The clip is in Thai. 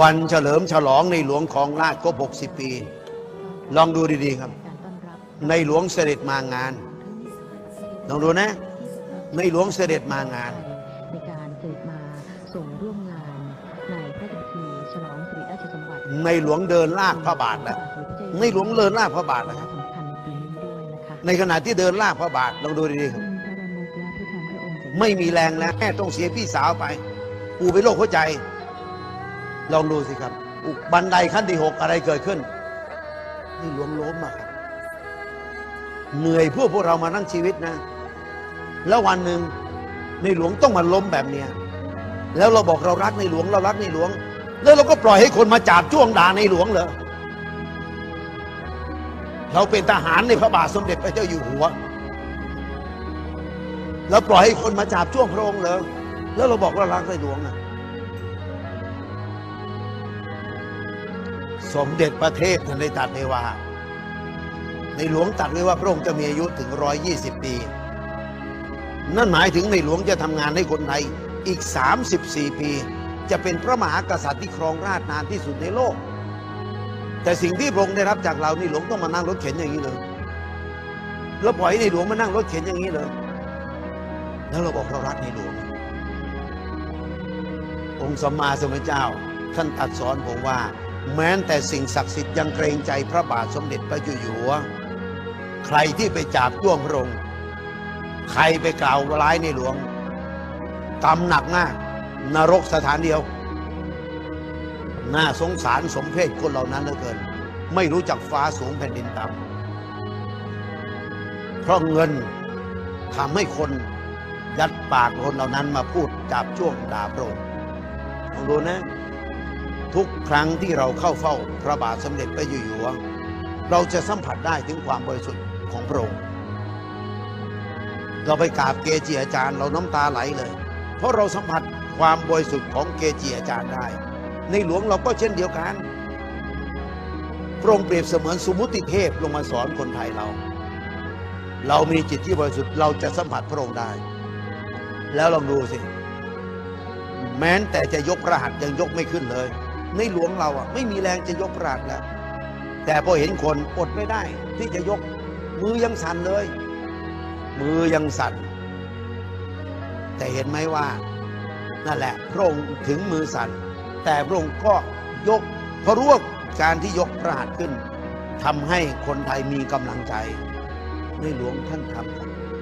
วันเฉลิมฉลองในหลวงของราชครบ60 ปี ลองดูดีๆครับการต้อนรับ ในหลวงเสด็จมางาน ลองดูนะ ในหลวงเสด็จมางาน ในการเสด็จมาส่งร่วมงานในพระราชพิธีฉลองสิริราชสมบัติในหลวงเดินลากพระบาทแล้วในหลวงเดินลากพระบาทแล้วครับสำคัญในปีนี้ด้วยนะคะในขณะที่เดินลากพระบาทลองดูดีๆครับพระประมุขและผู้แทนพระองค์จากไม่มีแรงแล้วแม่ต้องเสียพี่สาวไป ปู่เป็นโรคหัวใจ ลองดูสิครับ บันไดขั้นที่หกอะไรเกิดขึ้น นี่หลวงล้มอะครับ เหนื่อยเพื่อพวกเรามานั่งชีวิตนะ แล้ววันหนึ่งในหลวงต้องมาล้มแบบเนี้ยแล้วเราบอกเรารักในหลวงเรารักในหลวง แล้วเราก็ปล่อยให้คนมาจับจ้วงด่าในหลวงเหรอเราเป็นทหารในพระบาทสมเด็จพระเจ้าอยู่หัว แล้วปล่อยให้คนมาจับจ้วงพระองค์เหรอแล้วเราบอกว่ารักในหลวงอะ สมเด็จประเทศท่านได้ตัดไว้ว่า ในหลวงตัดไว้ว่าพระองค์จะมีอายุถึง 120 ปี นั่นหมายถึงในหลวงจะทำงานให้คนไทยอีก 34 ปี จะเป็นพระมหากษัตริย์ที่ครองราชนานที่สุดในโลก แต่สิ่งที่พระองค์ได้รับจากเราในหลวงต้องมานั่งรถเข็นอย่างนี้เลยแล้วปล่อยในหลวงมานั่งรถเข็นอย่างนี้เลยแล้วเราบอกเรารักในหลวง องค์สมมาสมพุทธเจ้า ท่านตัดสอนผมว่า แม้แต่สิ่งศักดิ์สิทธิ์ยังเกรงใจพระบาทสมเด็จพระจ้าอยู่หัว ใครที่ไปจับจ้วงพระองค์ใครไปกล่าวร้ายในหลวงกรรมหนักมากนรกสถานเดียว น่าสงสารสมเพศคนเหล่านั้นเหลือเกิน ไม่รู้จักฟ้าสูงแผ่นดินต่ำเพราะเงินทำให้คนยัดปากคนเหล่านั้นมาพูดจับช่วงด่าพระองค์ลองดูนะ ทุกครั้งที่เราเข้าเฝ้าพระบาทสมเด็จพระอยู่หัว เราจะสัมผัสได้ถึงความบริสุทธิ์ของพระองค์ เราไปกราบเกจิอาจารย์เราน้ำตาไหลเลย เพราะเราสัมผัสความบริสุทธิ์ของเกจิอาจารย์ได้ ในหลวงเราก็เช่นเดียวกัน พระองค์เปรียบเสมือนสมุติเทพลงมาสอนคนไทยเรา เรามีจิตที่บริสุทธิ์เราจะสัมผัสพระองค์ได้ แล้วลองดูสิ แม้แต่จะยกพระหัตถ์ยังยกไม่ขึ้นเลย ในหลวงเราอะไม่มีแรงจะยกพระหัตถ์แล้ว แต่พอเห็นคนอดไม่ได้ ที่จะยกมือยังสั่นเลย มือยังสั่น แต่เห็นไหมว่า นั่นแหละ พระองค์ถึงมือสั่น แต่พระองค์ก็ยกเพราะรู้ว่าการที่ยกพระหัตถ์ขึ้นทำให้คนไทยมีกำลังใจ ในหลวงท่านทำ